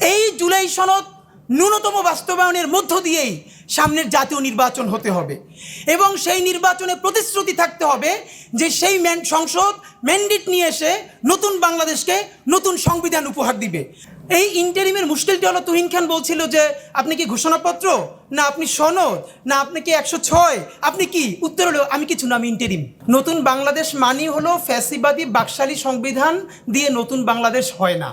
এই জুলাই সনদ ন্যূনতম বাস্তবায়নের মধ্য দিয়েই সামনের জাতীয় নির্বাচন হতে হবে। এবং সেই নির্বাচনে প্রতিশ্রুতি থাকতে হবে যে সেই সংসদ ম্যান্ডেট নিয়ে এসে নতুন বাংলাদেশকে নতুন সংবিধান উপহার দিবে। এই ইন্টারিমের মুশকিলটি হলো তুহিন খান বলছিল যে, আপনি কি ঘোষণাপত্র? না, আপনি সনদ? না, আপনি কি একশো ছয়? আপনি কি? উত্তর হলো, আমি কিছু না, আমি ইন্টারিম। নতুন বাংলাদেশ মানি হলো ফ্যাসিবাদী বাকশালী সংবিধান দিয়ে নতুন বাংলাদেশ হয় না।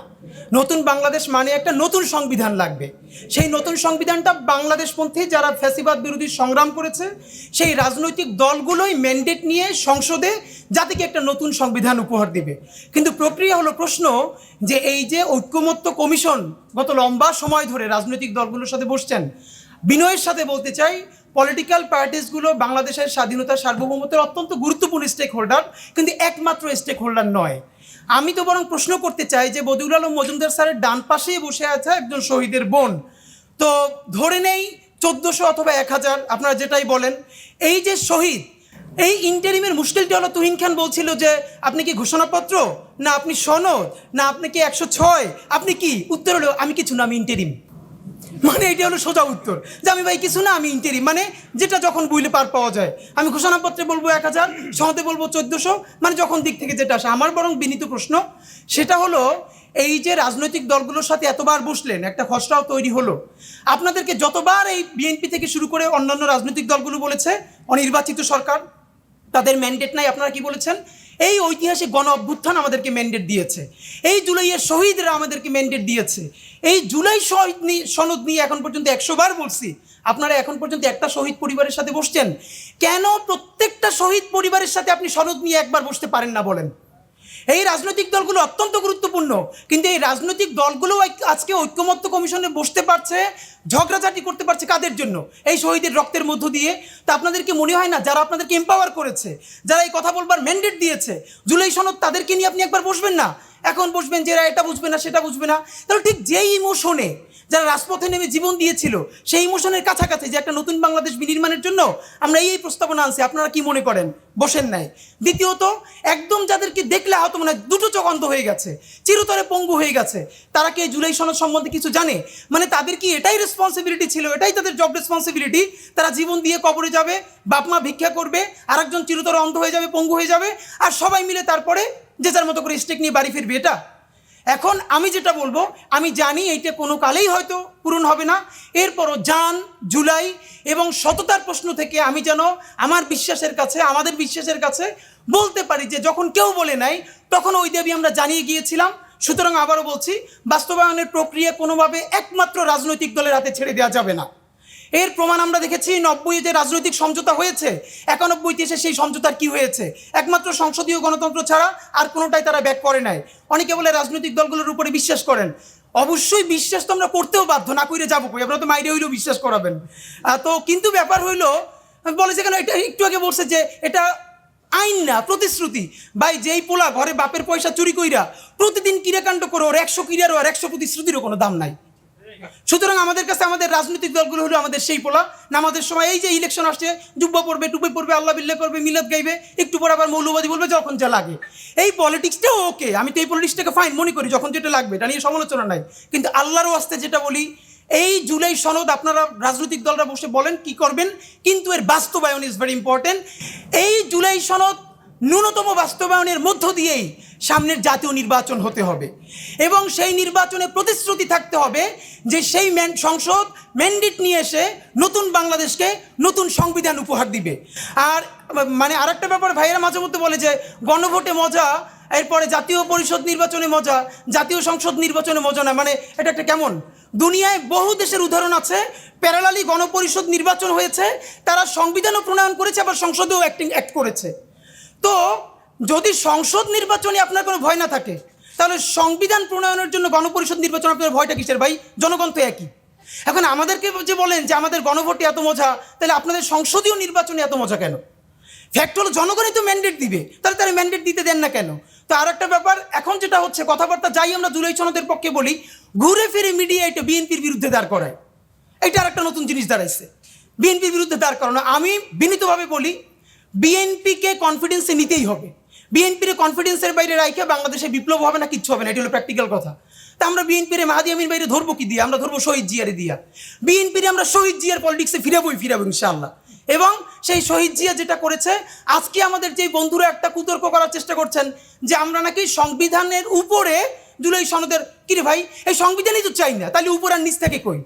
নতুন বাংলাদেশ মানে একটা নতুন সংবিধান লাগবে। সেই নতুন সংবিধানটা বাংলাদেশপন্থী যারা ফ্যাসিবাদ বিরোধী সংগ্রাম করেছে, সেই রাজনৈতিক দলগুলোই ম্যান্ডেট নিয়ে সংসদে জাতিকে একটা নতুন সংবিধান উপহার দিবে। কিন্তু প্রক্রিয়া হলো প্রশ্ন যে এই যে ঐক্যমত্য কমিশন গত লম্বা সময় ধরে রাজনৈতিক দলগুলোর সাথে বসছেন, বিনয়ের সাথে বলতে চাই পলিটিক্যাল পার্টিসগুলো বাংলাদেশের স্বাধীনতা সার্বভৌমত্বের অত্যন্ত গুরুত্বপূর্ণ স্টেক হোল্ডার কিন্তু একমাত্র স্টেক হোল্ডার নয়। আমি তো বরং প্রশ্ন করতে চাই যে বদিউল আলম মজুমদার স্যারের ডান পাশেই বসে আছে একজন শহীদের বোন। তো ধরে নেই চোদ্দোশো অথবা এক হাজার, আপনারা যেটাই বলেন। এই যে শহীদ, এই ইন্টারিমের মুশকিলটি হলো তুহিন খান বলছিল যে, আপনি কি ঘোষণাপত্র? না, আপনি সনদ? না, আপনি কি একশো ছয়? আপনি কি? উত্তর হলো, আমি কিছু না, আমি ইন্টারিম। মানে এটা হলো সোজা উত্তর। যে আমি ভাই কিছু না, আমি ইন্টারিম মানে যেটা যখন বুঝলে পার পাওয়া যায়। আমি ঘোষণাপত্রে বলব এক হাজার, সনদে বলব চোদ্দোশো। মানে যখন দিক থেকে যেটা আসে, আমার বরং বিনীত প্রশ্ন, সেটা হলো এই যে রাজনৈতিক দলগুলোর সাথে এতবার বসলেন, একটা খসড়াও তৈরি হলো। আপনাদেরকে যতবার এই বিএনপি থেকে শুরু করে অন্যান্য রাজনৈতিক দলগুলো বলেছে, অনির্বাচিত সরকার, তাদের ম্যান্ডেট নাই, আপনারা কি বলেছেন? এই ঐতিহাসিক গণ অভ্যুত্থান আমাদেরকে ম্যান্ডেট দিয়েছে। এই জুলাইয়ের শহীদরা আমাদেরকে ম্যান্ডেট দিয়েছে। এই জুলাই শহীদ নিয়ে সনদ নিয়ে এখন পর্যন্ত একশো বার বলছি। আপনারা এখন পর্যন্ত একটা শহীদ পরিবারের সাথে বসছেন। কেন প্রত্যেকটা শহীদ পরিবারের সাথে আপনি সনদ নিয়ে একবার বসতে পারেন না বলেন? এই রাজনৈতিক দলগুলো অত্যন্ত গুরুত্বপূর্ণ। কিন্তু এই রাজনৈতিক দলগুলো আজকে ঐক্যমত্য কমিশনে বসতে পারছে। ঝগড়াঝাটি করতে পারছে কাদের জন্য? এই শহীদের রক্তের মধ্য দিয়ে? তা আপনাদেরকে মনে হয় না? যারা আপনাদেরকে এম্পাওয়ার করেছে, যারা এই কথা বলবার ম্যান্ডেট দিয়েছে, জুলাই সনদ তাদেরকে নিয়ে আপনি একবার বসবেন না? এখন বসবেন যে এটা বুঝবে না, সেটা বুঝবে না। তাহলে ঠিক যেই ইমোশনে যারা রাজপথে নেমে জীবন দিয়েছিল, সেই ইমোশনের কাছাকাছি যে একটা নতুন বাংলাদেশ বিনির্মাণের জন্য আমরা এই প্রস্তাবনা আনছি, আপনারা কি মনে করেন? বসেন নাই। দ্বিতীয়ত, একদম যাদেরকে দেখলে হয়তো মনে হয়, দুটো চোখ অন্ধ হয়ে গেছে, চিরতরে পঙ্গু হয়ে গেছে। তারা কি জুলাই সনদ সম্বন্ধে কিছু জানে? মানে তাদের কি এটাই রেসপন্সিবিলিটি ছিল, এটাই তাদের জব রেসপন্সিবিলিটি তারা জীবন দিয়ে কবরে যাবে, বাপ মা ভিক্ষা করবে, আরেকজন চিরতরে অন্ধ হয়ে যাবে, পঙ্গু হয়ে যাবে, আর সবাই মিলে তারপরে যে যার মতো করে স্টেক নিয়ে বাড়ি ফিরবে, এটা। এখন আমি যেটা বলব, আমি জানি এইটা কোনো কালেই হয়তো পূরণ হবে না। এরপরও জান, জুলাই এবং সততার প্রশ্ন থেকে আমি যেন আমার বিশ্বাসের কাছে, আমাদের বিশ্বাসের কাছে বলতে পারি যে যখন কেউ বলে নাই, তখন ওই দাবি আমরা জানিয়ে গিয়েছিলাম সুতরাং আবারও বলছি, বাস্তবায়নের প্রক্রিয়া কোনোভাবে একমাত্র রাজনৈতিক দলের হাতে ছেড়ে দেওয়া যাবে না। এর প্রমাণ আমরা দেখেছি নব্বই যে রাজনৈতিক সমঝোতা হয়েছে, একানব্বইতে এসে সেই সমঝোতার কি হয়েছে? একমাত্র সংসদীয় গণতন্ত্র ছাড়া আর কোনোটাই তারা ব্যাক করে নাই। অনেকে বলে রাজনৈতিক দলগুলোর উপরে বিশ্বাস করেন। অবশ্যই বিশ্বাস তো আমরা করতেও বাধ্য, না করে যাব কই? আপনারা তো মাইরে হইলেও বিশ্বাস করাবেন। তো কিন্তু ব্যাপার হইল বলে কেন, এটা একটু আগে বলছে যে এটা আইন না প্রতিশ্রুতি। ভাই, যেই পোলা ঘরে বাপের পয়সা চুরি কইরা প্রতিদিন কিরাকাণ্ড করে ওর একশো কিরারও আর একশো প্রতিশ্রুতিরও কোনো দাম নাই। সুতরাং আমাদের কাছে আমাদের রাজনৈতিক দলগুলো হলো আমাদের সেই পোলা। নামাজের সময় এই যে ইলেকশন আসছে, জুব্বা পড়বে, টুপে পড়বে আল্লাহ বিল্লাহ করবে, মিলাদ গাইবে, একটু পর আবার মৌলবাদী বলবে, যখন যা লাগে। এই পলিটিক্সটাও ওকে আমি তো এই পলিটিক্সটাকে ফাইন মনে করি, যখন যেটা লাগবে, এটা নিয়ে সমালোচনা নাই। কিন্তু আল্লাহরও আসতে যেটা বলি এই জুলাই সনদ আপনারা রাজনৈতিক দলরা বসে বলেন কি করবেন, কিন্তু এর বাস্তবায়ন ইজ ভেরি ইম্পর্টেন্ট এই জুলাই সনদ ন্যূনতম বাস্তবায়নের মধ্য দিয়েই সামনের জাতীয় নির্বাচন হতে হবে। এবং সেই নির্বাচনে প্রতিশ্রুতি থাকতে হবে যে সেই ম্যান, সংসদ ম্যান্ডেট নিয়ে এসে নতুন বাংলাদেশকে নতুন সংবিধান উপহার দিবে। আর মানে আরেকটা ব্যাপার ভাইয়েরা মাঝে মধ্যে বলে যে, গণভোটে মজা এরপরে জাতীয় পরিষদ নির্বাচনে মজা, জাতীয় সংসদ নির্বাচনে মজা না মানে এটা একটা কেমন? দুনিয়ায় বহু দেশের উদাহরণ আছে, প্যারালালি গণপরিষদ নির্বাচন হয়েছে, তারা সংবিধানও প্রণয়ন করেছে, আবার সংসদেও অ্যাক্টিং, অ্যাক্ট করেছে। তো যদি সংসদ নির্বাচনে আপনার কোনো ভয় না থাকে, তাহলে সংবিধান প্রণয়নের জন্য গণপরিষদ নির্বাচন আপনার ভয়টা কিসের ভাই? জনগণ তো একই। এখন আমাদেরকে যে বলেন যে আমাদের গণভোটে এত মজা, তাহলে আপনাদের সংসদীয় নির্বাচনে এত মজা কেন? ফ্যাক্ট হলো জনগণই তো ম্যান্ডেট দিবে, তাহলে তারা ম্যান্ডেট দিতে দেন না কেন? তো আর একটা ব্যাপার, এখন যেটা হচ্ছে, কথাবার্তা যাই আমরা জুলাই সনদের পক্ষে বলি, ঘুরে ফিরে মিডিয়া এটা বিএনপির বিরুদ্ধে দাঁড় করায়। এটা আর একটা নতুন জিনিস দাঁড়াইছে। বিএনপির বিরুদ্ধে দাঁড় করানো, আমি বিনীতভাবে বলি, বিএনপিকে কনফিডেন্সে নিতেই হবে। বিএনপির কনফিডেন্সের বাইরে রাখে বাংলাদেশে বিপ্লব হবে না, কিচ্ছু হবে না, এটি হলো প্র্যাকটিক্যাল কথা। তা আমরা বিএনপির মাহাদি আমিন বাইরে ধরবো কি দিয়ে? আমরা ধরবো শহীদ জিয়ারে দিয়া। বিএনপির আমরা শহীদ জিয়ার পলিটিক্সে ফিরাবোই, ফিরাবো ইনশাআল্লাহ। এবং সেই শহীদ জিয়া যেটা করেছে, আজকে আমাদের যে বন্ধুরা একটা কুতর্ক করার চেষ্টা করছেন যে আমরা নাকি সংবিধানের উপরে জুলাই সনদের কিরে ভাই, এই সংবিধানই তো চাই না, তাহলে উপর আর নিচ থেকে কই?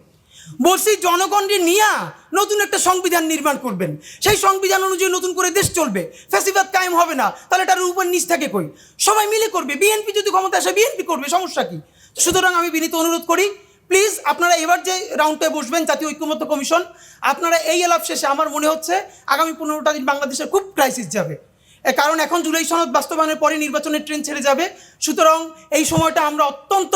বলছি জনগণকে নিয়ে নতুন একটা সংবিধান নির্মাণ করবেন। সেই সংবিধান অনুযায়ী নতুন করে দেশ চলবে, ফ্যাসিবাদ কায়েম হবে না, তাহলে এটার উপর নিচ থেকে কই? সবাই মিলে করবে, বিএনপি যদি ক্ষমতা আসে, বিএনপি করবে, সমস্যা কি? সুতরাং আমি বিনীত অনুরোধ করি প্লিজ আপনারা এবার যে রাউন্ডে বসবেন, জাতীয় ঐক্যমত্য কমিশন, আপনারা এই এলাপ শেষে আমার মনে হচ্ছে আগামী পনেরোটা দিন বাংলাদেশের খুব ক্রাইসিস যাবে। কারণ এখন জুলাই সনদ বাস্তবায়নের পরে নির্বাচনের ট্রেন ছেড়ে যাবে। সুতরাং এই সময়টা আমরা অত্যন্ত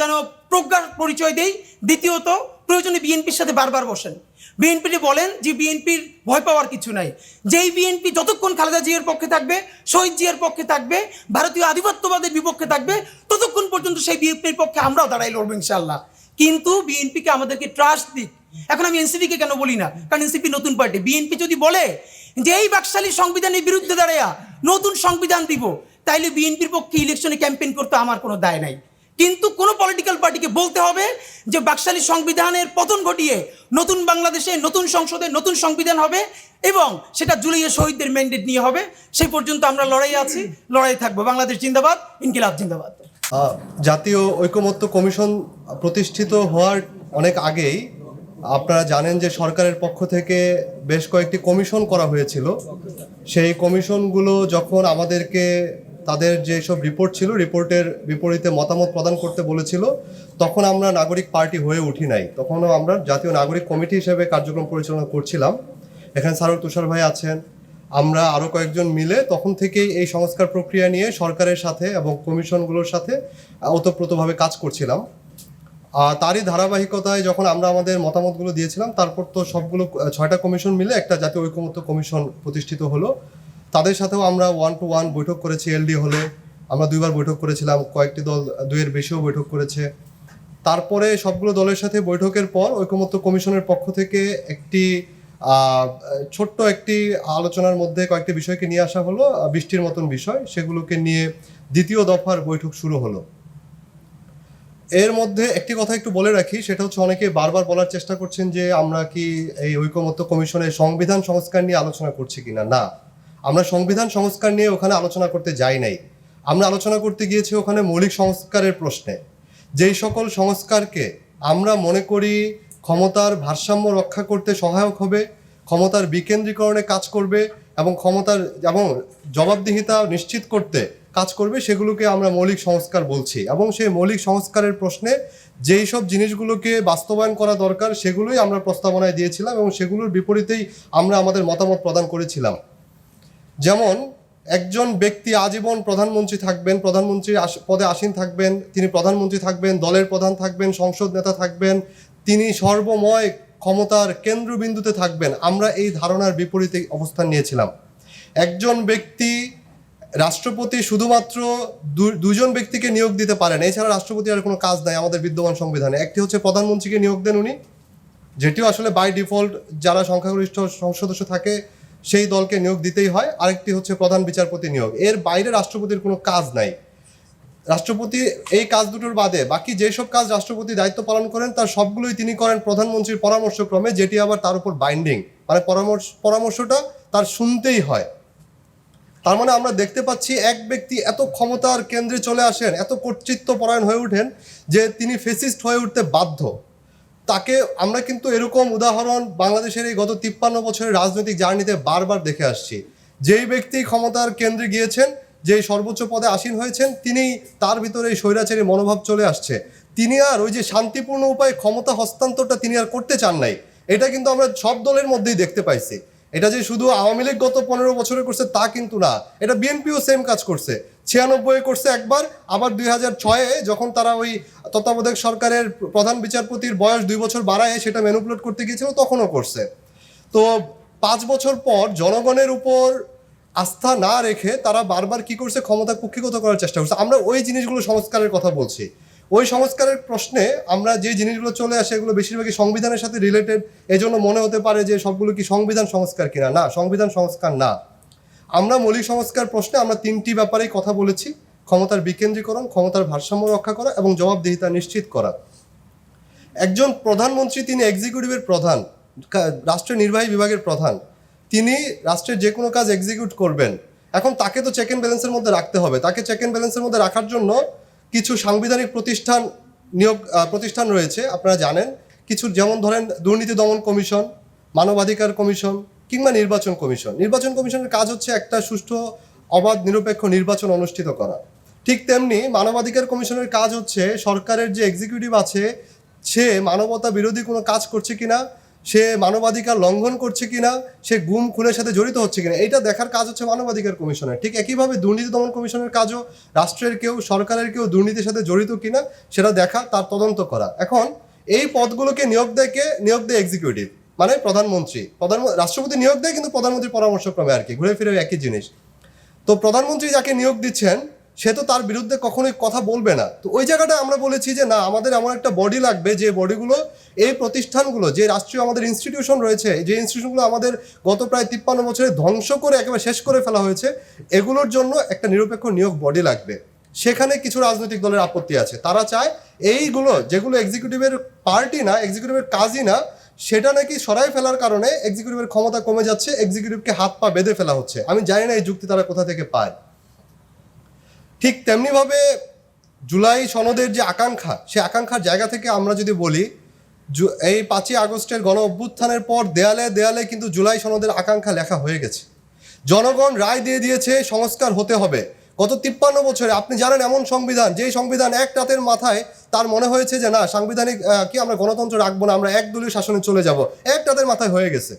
যেন প্রজ্ঞার পরিচয় দেই। দ্বিতীয়ত, প্রয়োজনে বিএনপির সাথে বারবার বসেন। বিএনপিটি বলেন যে বিএনপির ভয় পাওয়ার কিছু নাই। যেই বিএনপি যতক্ষণ খালেদা জিয়ার পক্ষে থাকবে, শহীদ জিয়ার পক্ষে থাকবে, ভারতীয় আধিপত্যবাদের বিপক্ষে থাকবে, ততক্ষণ পর্যন্ত সেই বিএনপির পক্ষে আমরাও দাঁড়াই লড়বো ইনশাল্লাহ কিন্তু বিএনপিকে আমাদেরকে ট্রাস্ট দিক। এখন আমি এনসিপিকে কেন বলি না? কারণ এনসিপি নতুন পার্টি বিএনপি যদি বলে যে এই বাকশালী সংবিধানের বিরুদ্ধে দাঁড়াইয়া নতুন সংবিধান দিব, তাইলে বিএনপির পক্ষে ইলেকশনে ক্যাম্পেইন করতে আমার কোনো দায় নাই। কিন্তু কোনো পলিটিক্যাল পার্টিকে বলতে হবে যে বাকশালী সংবিধানের পতন ঘটিয়ে নতুন বাংলাদেশে, নতুন সংসদে নতুন সংবিধান হবে এবং সেটা জুলাইয়ে শহীদদের ম্যান্ডেট নিয়ে হবে। সেই পর্যন্ত আমরা লড়াই আছি লড়াই থাকব। বাংলাদেশ জিন্দাবাদ, ইনকিলাব জিন্দাবাদ। জাতীয় ঐকমত্য কমিশন প্রতিষ্ঠিত হওয়ার অনেক আগেই আপনারা জানেন যে সরকারের পক্ষ থেকে বেশ কয়েকটি কমিশন করা হয়েছিল। সেই কমিশনগুলো যখন আমাদেরকে তাদের যে সব রিপোর্ট ছিল, রিপোর্টের বিপরীতে মতামত প্রদান করতে বলেছিল, তখন আমরা নাগরিক পার্টি হয়ে উঠি নাই। তখনও আমরা জাতীয় নাগরিক কমিটি হিসেবে কার্যক্রম পরিচালনা করছিলাম। এখানে সারুল তুষার ভাই আছেন আমরা আরও কয়েকজন মিলে তখন থেকেই এই সংস্কার প্রক্রিয়া নিয়ে সরকারের সাথে এবং কমিশনগুলোর সাথে ওতপ্রোতভাবে কাজ করছিলাম। আর তারই ধারাবাহিকতায় যখন আমরা আমাদের মতামতগুলো দিয়েছিলাম, তারপর তো সবগুলো ছয়টা কমিশন মিলে একটা জাতীয় ঐকমত্য কমিশন প্রতিষ্ঠিত হলো। তাদের সাথেও আমরা ওয়ান টু ওয়ান বৈঠক করেছি এলডি হলে। আমরা দুইবার বৈঠক করেছিলাম, কয়েকটি দল দুইয়ের বেশিও বৈঠক করেছে। তারপরে সবগুলো দলের সাথে বৈঠকের পর ঐকমত্য কমিশনের পক্ষ থেকে একটি ছোট্ট একটি আলোচনার মধ্যে কয়েকটি বিষয়কে নিয়ে আসা হলো বৃষ্টির মতন বিষয়, সেগুলোকে নিয়ে দ্বিতীয় দফার বৈঠক শুরু হলো। এর মধ্যে একটি কথা একটু বলে রাখি, সেটা হচ্ছে অনেকে বারবার বলার চেষ্টা করছেন যে আমরা কি এই ঐকমত্য কমিশনের সংবিধান সংস্কার নিয়ে আলোচনা করছি কিনা? না। আমরা সংবিধান সংস্কার নিয়ে ওখানে আলোচনা করতে যাই নাই। আমরা আলোচনা করতে গিয়েছি ওখানে মৌলিক সংস্কারের প্রশ্নে। যেই সকল সংস্কারকে আমরা মনে করি ক্ষমতার ভারসাম্য রক্ষা করতে সহায়ক হবে, ক্ষমতার বিকেন্দ্রীকরণে কাজ করবে এবং ক্ষমতার এবং জবাবদিহিতা নিশ্চিত করতে কাজ করবে, সেগুলোকে আমরা মৌলিক সংস্কার বলছি। এবং সেই মৌলিক সংস্কারের প্রশ্নে যেই সব জিনিসগুলোকে বাস্তবায়ন করা দরকার, সেগুলোই আমরা প্রস্তাবনায় দিয়েছিলাম এবং সেগুলোর বিপরীতেই আমরা আমাদের মতামত প্রদান করেছিলাম। যেমন, একজন ব্যক্তি আজীবন প্রধানমন্ত্রী থাকবেন প্রধানমন্ত্রী পদে আসীন থাকবেন, তিনি প্রধানমন্ত্রী থাকবেন, দলের প্রধান থাকবেন, সংসদ নেতা থাকবেন তিনি সর্বময় ক্ষমতার কেন্দ্রবিন্দুতে থাকবেন। আমরা এই ধারণার বিপরীতে অবস্থান নিয়েছিলাম। একজন ব্যক্তি রাষ্ট্রপতি শুধুমাত্র দুজন ব্যক্তিকে নিয়োগ দিতে পারেন। এছাড়া রাষ্ট্রপতি আর কোনো কাজ নাই, আমাদের বিদ্যমান সংবিধানে। একটি হচ্ছে প্রধানমন্ত্রীকে নিয়োগ দেন উনি। যেটিও আসলে বাই ডিফল্ট যারা সংখ্যাগরিষ্ঠ সদস্য থাকে, সেই দলকে নিয়োগ দিতেই হয়। আরেকটি হচ্ছে প্রধান বিচারপতি নিয়োগ। এর বাইরে রাষ্ট্রপতির কোনো কাজ নাই। রাষ্ট্রপতি এই কাজ দুটোর বাদে বাকি যেসব কাজ রাষ্ট্রপতি দায়িত্ব পালন করেন, তার সবগুলোই তিনি করেন প্রধানমন্ত্রীর পরামর্শক্রমে, যেটি আবার তার উপর বাইন্ডিং মানে পরামর্শ, পরামর্শটা তার শুনতেই হয়। তার মানে আমরা দেখতে পাচ্ছি এক ব্যক্তি এত ক্ষমতার কেন্দ্রে চলে আসেন, এত কর্তৃত্ব পরায়ণ হয়ে ওঠেন যে তিনি ফেসিস্ট হয়ে উঠতে বাধ্য। তাকে আমরা কিন্তু এরকম উদাহরণ বাংলাদেশের এই গত তিপ্পান্ন বছরের রাজনৈতিক জার্নিতে বারবার দেখে আসছি। যেই ব্যক্তি ক্ষমতার কেন্দ্রে গিয়েছেন যে সর্বোচ্চ পদে আসীন হয়েছেন তিনি তার ভিতরে এই স্বৈরাচারী মনোভাব চলে আসছে। তিনি আর ওই যে শান্তিপূর্ণ উপায়ে ক্ষমতা হস্তান্তরটা তিনি আর করতে চান নাই, এটা কিন্তু আমরা সব দলের মধ্যেই দেখতে পাইছি। এটা যে শুধু আওয়ামী লীগ গত পনেরো বছরে করছে তা কিন্তু না, এটা বিএনপিও সেম কাজ করছে। ছিয়ানব্বই করছে একবার, আবার দুই হাজার ছয়ে যখন তারা ওই তত্ত্বাবধায়ক সরকারের প্রধান বিচারপতির বয়স দুই বছর বাড়ায়, সেটা ম্যানুপুলেট করতে গিয়েছিল, তখনও করছে। তো পাঁচ বছর পর জনগণের উপর আস্থা না রেখে তারা বারবার কি করছে, ক্ষমতা কুক্ষিগত করার চেষ্টা করছে। আমরা ওই জিনিসগুলো সংস্কারের কথা বলছি। ওই সংস্কারের প্রশ্নে আমরা যে জিনিসগুলো চলে আসে, এগুলো বেশিরভাগই সংবিধানের সাথে রিলেটেড এজন্য মনে হতে পারে যে সবগুলো কি সংবিধান সংস্কার কিনা? না, সংবিধান সংস্কার না। আমরা মৌলিক সংস্কার প্রশ্নে আমরা তিনটি ব্যাপারেই কথা বলেছি। ক্ষমতার বিকেন্দ্রীকরণ, ক্ষমতার ভারসাম্য রক্ষা করা এবং জবাবদিহিতা নিশ্চিত করা। একজন প্রধানমন্ত্রী, তিনি এক্সিকিউটিভের প্রধান রাষ্ট্রের নির্বাহী বিভাগের প্রধান। তিনি রাষ্ট্রের যে কোনো কাজ এক্সিকিউট করবেন। এখন তাকে তো চেক ব্যালেন্সের মধ্যে রাখতে হবে। তাকে চেক ব্যালেন্সের মধ্যে রাখার জন্য কিছু সাংবিধানিক প্রতিষ্ঠান নিয়োগ প্রতিষ্ঠান রয়েছে, আপনারা জানেন। কিছু যেমন ধরেন দুর্নীতি দমন কমিশন, মানবাধিকার কমিশন কিংবা নির্বাচন কমিশন। নির্বাচন কমিশনের কাজ হচ্ছে একটা সুষ্ঠু, অবাধ, নিরপেক্ষ নির্বাচন অনুষ্ঠিত করা। ঠিক তেমনি মানবাধিকার কমিশনের কাজ হচ্ছে সরকারের যে এক্সিকিউটিভ আছে, সে মানবতা বিরোধী কোনো কাজ করছে কিনা সে মানবাধিকার লঙ্ঘন করছে কিনা, সে গুম খুনের সাথে জড়িত হচ্ছে কিনা, এইটা দেখার কাজ হচ্ছে মানবাধিকার কমিশনের। ঠিক একইভাবে দুর্নীতি দমন কমিশনের কাজও রাষ্ট্রের কেউ, সরকারের কেউ দুর্নীতির সাথে জড়িত কিনা, সেটা দেখা, তার তদন্ত করা। এখন এই পদগুলোকে নিয়োগ দেয় কে? নিয়োগ দেয় এক্সিকিউটিভ মানে প্রধানমন্ত্রী। প্রধান, রাষ্ট্রপতি নিয়োগ দেয়, কিন্তু প্রধানমন্ত্রীর পরামর্শক্রমে আর কি, ঘুরে ফিরে একই জিনিস। তো প্রধানমন্ত্রী যাকে নিয়োগ দিচ্ছেন সে তো তার বিরুদ্ধে কখনোই কথা বলবে না। তো ওই জায়গাটা আমরা বলেছি যে, না, আমাদের এমন একটা বডি লাগবে যে বডিগুলো, এই প্রতিষ্ঠানগুলো, যে রাষ্ট্রীয় আমাদের ইনস্টিটিউশন রয়েছে, যে ইনস্টিটিউশনগুলো আমাদের গত প্রায় তিপ্পান্ন বছরে ধ্বংস করে একেবারে শেষ করে ফেলা হয়েছে, এগুলোর জন্য একটা নিরপেক্ষ নিয়োগ বডি লাগবে। সেখানে কিছু রাজনৈতিক দলের আপত্তি আছে। তারা চায় এইগুলো, যেগুলো এক্সিকিউটিভের পার্টি না এক্সিকিউটিভের কাজই না, সেটা নাকি সরাই ফেলার কারণে এক্সিকিউটিভের ক্ষমতা কমে যাচ্ছে এক্সিকিউটিভকে হাত পা বেঁধে ফেলা হচ্ছে। আমি জানি না এই যুক্তি তারা কোথা থেকে পায়। ঠিক তেমনিভাবে জুলাই সনদের যে আকাঙ্ক্ষা সে আকাঙ্ক্ষার জায়গা থেকে আমরা যদি বলি এই পাঁচই আগস্টের গণ অভ্যুত্থানের পর দেয়ালে দেয়ালে কিন্তু জুলাই সনদের আকাঙ্ক্ষা লেখা হয়ে গেছে। জনগণ রায় দিয়ে দিয়েছে, সংস্কার হতে হবে। গত তিপ্পান্ন বছরে, আপনি জানেন এমন সংবিধান, যেই সংবিধান এক রাতের মাথায় তার মনে হয়েছে যে, না, সাংবিধানিক কি আমরা গণতন্ত্র রাখব না, আমরা একদলীয় শাসনে চলে যাব। এক রাতের মাথায় হয়ে গেছে।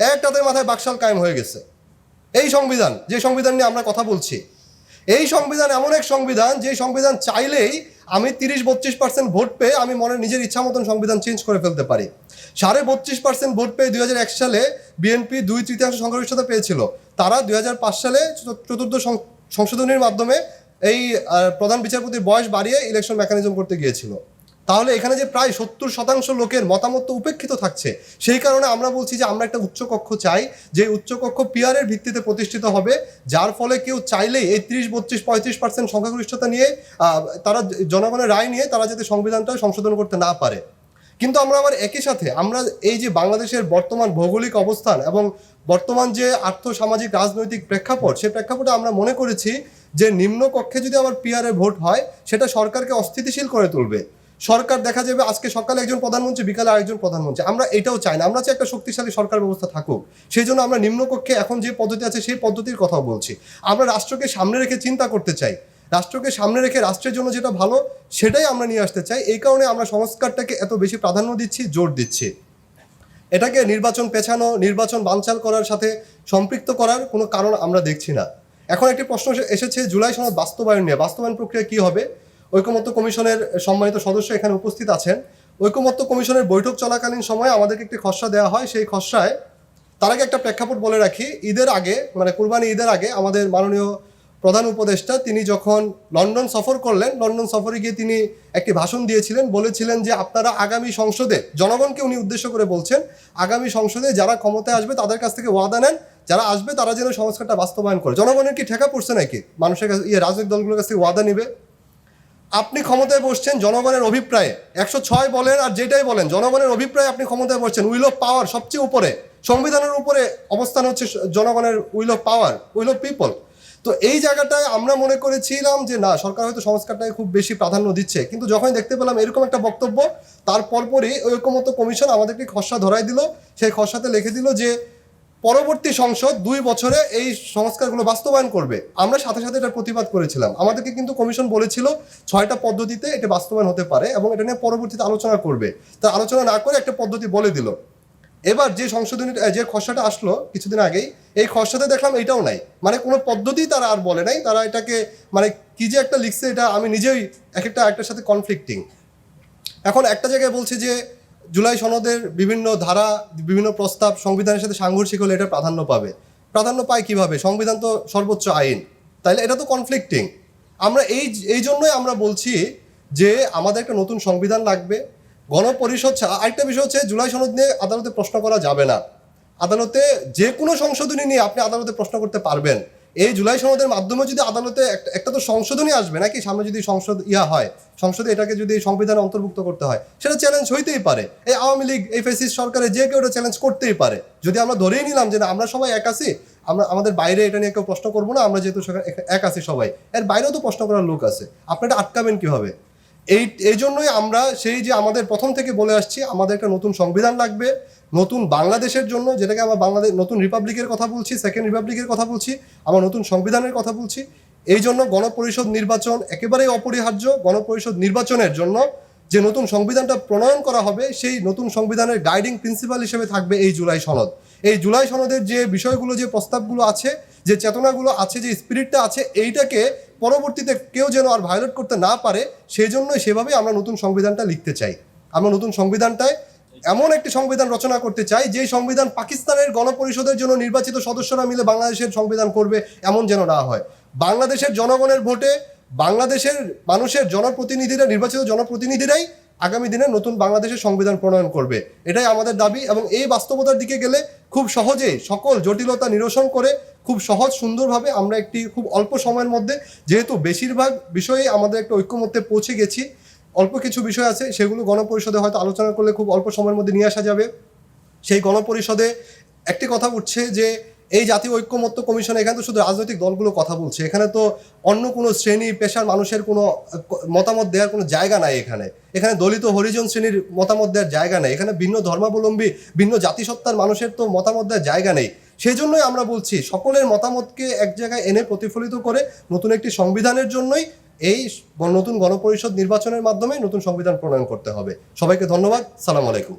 এক রাতের মাথায় বাকশাল কায়েম হয়ে গেছে। এই সংবিধান, যে সংবিধান নিয়ে আমরা কথা বলছি এই সংবিধান এমন এক সংবিধান, যে সংবিধান চাইলেই আমি তিরিশ বত্রিশ পার্সেন্ট ভোট পেয়ে আমি মনে নিজের ইচ্ছা মতন সংবিধান চেঞ্জ করে ফেলতে পারি। সাড়ে বত্রিশ পার্সেন্ট ভোট পেয়ে দুই হাজার এক সালে বিএনপি দুই তৃতীয়াংশ সংখ্যাগরিষ্ঠতা পেয়েছিল। তারা দুই হাজার পাঁচ সালে চতু- চতুর্থ সংশোধনীর মাধ্যমে এই প্রধান বিচারপতির বয়স বাড়িয়ে ইলেকশন মেকানিজম করতে গিয়েছিল। তাহলে এখানে যে প্রায় সত্তর শতাংশ লোকের মতামত তো উপেক্ষিত থাকছে, সেই কারণে আমরা বলছি যে আমরা একটা উচ্চকক্ষ চাই, যে উচ্চকক্ষ পিয়ারের ভিত্তিতে প্রতিষ্ঠিত হবে, যার ফলে কেউ চাইলেই এই ত্রিশ, বত্রিশ, পঁয়ত্রিশ পার্সেন্ট সংখ্যাগরিষ্ঠতা নিয়ে তারা জনগণের রায় নিয়ে তারা যাতে সংবিধানটা সংশোধন করতে না পারে। কিন্তু আমরা আবার একই সাথে আমরা এই যে বাংলাদেশের বর্তমান ভৌগোলিক অবস্থান এবং বর্তমান যে আর্থ সামাজিক রাজনৈতিক প্রেক্ষাপট, সেই প্রেক্ষাপটে আমরা মনে করেছি যে নিম্নকক্ষে যদি আবার পিয়ারে ভোট হয়, সেটা সরকারকে অস্থিতিশীল করে তুলবে। সরকার দেখা যাবে আজকে সকালে একজন প্রধানমন্ত্রী, বিকালে আরেকজন প্রধানমন্ত্রী। আমরা এটাও চাই না। আমরা চাই একটা শক্তিশালী সরকার ব্যবস্থা থাকুক। সেই জন্য আমরা নিম্নকক্ষে এখন যে পদ্ধতি আছে, সেই পদ্ধতির কথা বলছি। আমরা রাষ্ট্রকে সামনে রেখে চিন্তা করতে চাই। রাষ্ট্রকে সামনে রেখে রাষ্ট্রের জন্য যেটা ভালো, সেটাই আমরা নিয়ে আসতে চাই। এই কারণে আমরা সংস্কারটাকে এত বেশি প্রাধান্য দিচ্ছি, জোর দিচ্ছি। এটাকে নির্বাচন পেছানো, নির্বাচন বানচাল করার সাথে সম্পৃক্ত করার কোনো কারণ আমরা দেখছি না। এখন একটি প্রশ্ন এসেছে, জুলাই সনদ বাস্তবায়ন নিয়ে। বাস্তবায়ন প্রক্রিয়া কি হবে? ঐকমত্য কমিশনের সম্মানিত সদস্য এখানে উপস্থিত আছেন। ঐকমত্য কমিশনের বৈঠক চলাকালীন সময় আমাদেরকে একটি খসড়া দেওয়া হয়। সেই খসড়ায় তার আগে একটা প্রেক্ষাপট বলে রাখি। ঈদের আগে মানে কুরবানি ঈদের আগে আমাদের মাননীয় প্রধান উপদেষ্টা তিনি যখন লন্ডন সফর করলেন, লন্ডন সফরে গিয়ে তিনি একটি ভাষণ দিয়েছিলেন, বলেছিলেন যে আপনারা আগামী সংসদে, জনগণকে উনি উদ্দেশ্য করে বলছেন, আগামী সংসদে যারা ক্ষমতায় আসবে তাদের কাছ থেকে ওয়াদা নেন, যারা আসবে তারা যেন সংস্কারটা বাস্তবায়ন করে। জনগণের কি ঠেকা পড়ছে নাকি? মানুষের কাছে ইয়ে রাজনৈতিক দলগুলোর কাছ থেকে ওয়াদা নিবে? আপনি ক্ষমতায় বসছেন জনগণের অভিপ্রায়ে। একশো ছয় বলেন আর যেটাই বলেন, জনগণের অভিপ্রায়ে আপনি ক্ষমতায় বসছেন। উইল অফ পাওয়ার সবচেয়ে উপরে, সংবিধানের উপরে অবস্থান হচ্ছে জনগণের will of power will of people তো এই জায়গাটায় আমরা মনে করেছিলাম যে, না, সরকার হয়তো সংস্কারটাকে খুব বেশি প্রাধান্য দিচ্ছে। কিন্তু যখন দেখতে পেলাম এরকম একটা বক্তব্য তার পরপরই ঐক্যমত কমিশন আমাদেরকে খসড়া ধরাই দিল। সেই খসড়াতে লিখে দিল যে পরবর্তী সংসদ দুই বছরে এই সংস্কারগুলো বাস্তবায়ন করবে। আমরা সাথে সাথে এটার প্রতিবাদ করেছিলাম। আমাদেরকে কিন্তু কমিশন বলেছিল ছয়টা পদ্ধতিতে এটা বাস্তবায়ন হতে পারে এবং এটা নিয়ে পরবর্তীতে আলোচনা করবে। তা আলোচনা না করে একটা পদ্ধতি বলে দিল। এবার যে সংশোধনী যে খসড়াটা আসলো কিছুদিন আগেই, এই খসড়াতে দেখলাম এটাও নাই। মানে কোনো পদ্ধতি তারা আর বলে নাই। তারা এটাকে মানে কি যে একটা লিখছে এটা আমি নিজেই এক একটা, একটার সাথে কনফ্লিক্টিং এখন একটা জায়গায় বলছে যে জুলাই সনদের বিভিন্ন ধারা, বিভিন্ন প্রস্তাব সংবিধানের সাথে সাংঘর্ষিক হলে এটা প্রাধান্য পাবে। প্রাধান্য পায় কীভাবে? সংবিধান তো সর্বোচ্চ আইন। তাইলে এটা তো কনফ্লিক্টিং আমরা এই এই জন্যই আমরা বলছি যে আমাদের একটা নতুন সংবিধান লাগবে। গণপরিষদ আরেকটা বিষয় হচ্ছে জুলাই সনদ নিয়ে আদালতে প্রশ্ন করা যাবে না। আদালতে যে কোনো সংশোধনী নিয়ে আপনি আদালতে প্রশ্ন করতে পারবেন। এই জুলাই সনদের মাধ্যমে যদি আদালতে একটা- তো সংশোধনী আসবে, নাকি সামনে যদি সংসদ ইয়া হয়, সংসদে এটাকে যদি সংবিধানে অন্তর্ভুক্ত করতে হয়, সেটা চ্যালেঞ্জ হইতেই পারে। এই আওয়ামী লীগ, এই ফেসিস সরকারে যে কেউ এটা চ্যালেঞ্জ করতেই পারে। যদি আমরা ধরেই নিলাম যে আমরা সবাই এক আছি, আমরা আমাদের বাইরে এটা নিয়ে কেউ প্রশ্ন করব না, আমরা যেহেতু এক- আছি সবাই, এর বাইরেও তো প্রশ্ন করার লোক আছে। আপনি এটা আটকাবেন কীভাবে? এই এই জন্যই আমরা সেই যে আমাদের প্রথম থেকে বলে আসছি, আমাদের একটা নতুন সংবিধান লাগবে নতুন বাংলাদেশের জন্য যেটাকে আমরা বাংলাদেশ নতুন রিপাবলিকের কথা বলছি সেকেন্ড রিপাবলিকের কথা বলছি, আমরা নতুন সংবিধানের কথা বলছি। এই জন্য গণপরিষদ নির্বাচন একেবারেই অপরিহার্য। গণপরিষদ নির্বাচনের জন্য যে নতুন সংবিধানটা প্রণয়ন করা হবে, সেই নতুন সংবিধানের গাইডিং প্রিন্সিপাল হিসেবে থাকবে এই জুলাই সনদ। এই জুলাই সনদের যে বিষয়গুলো, যে প্রস্তাবগুলো আছে, যে চেতনাগুলো আছে, যে স্পিরিটটা আছে, এইটাকে পরবর্তীতে কেউ যেন আর ভায়োলেট করতে না পারে সেই জন্যই সেভাবেই আমরা নতুন সংবিধানটা লিখতে চাই। আমরা নতুন সংবিধানটায় এমন একটি সংবিধান রচনা করতে চাই যে সংবিধান পাকিস্তানের গণপরিষদের জন্য নির্বাচিত সদস্যরা মিলে বাংলাদেশের সংবিধান করবে, এমন যেন না হয়। বাংলাদেশের জনগণের ভোটে বাংলাদেশের মানুষের জনপ্রতিনিধিরা, নির্বাচিত জনপ্রতিনিধিরাই আগামী দিনে নতুন বাংলাদেশের সংবিধান প্রণয়ন করবে। এটাই আমাদের দাবি এবং এই বাস্তবতার দিকে গেলে খুব সহজেই সকল জটিলতা নিরসন করে খুব সহজ সুন্দরভাবে আমরা একটি খুব অল্প সময়ের মধ্যে, যেহেতু বেশিরভাগ বিষয়ে আমাদের একটা ঐক্যমত্যে পৌঁছে গেছি অল্প কিছু বিষয় আছে, সেগুলো গণপরিষদে হয়তো আলোচনা করলে খুব অল্প সময়ের মধ্যে নিয়ে আসা যাবে। সেই গণপরিষদে একটি কথা উঠছে যে, এই জাতীয় ঐক্যমত্য কমিশন এখানে তো শুধু রাজনৈতিক দলগুলো কথা বলছে। এখানে তো অন্য কোনো শ্রেণি, পেশার মানুষের কোনো মতামত দেওয়ার কোনো জায়গা নাই এখানে। এখানে দলিত হরিজন শ্রেণির মতামত দেওয়ার জায়গা নেই। এখানে ভিন্ন ধর্মাবলম্বী, ভিন্ন জাতিসত্তার মানুষের তো মতামত দেওয়ার জায়গা নেই। সেই জন্যই আমরা বলছি, সকলের মতামতকে এক জায়গায় এনে প্রতিফলিত করে নতুন একটি সংবিধানের জন্যই এই নতুন গণপরিষদ নির্বাচনের মাধ্যমে নতুন সংবিধান প্রণয়ন করতে হবে। সবাইকে ধন্যবাদ, সালাম আলাইকুম।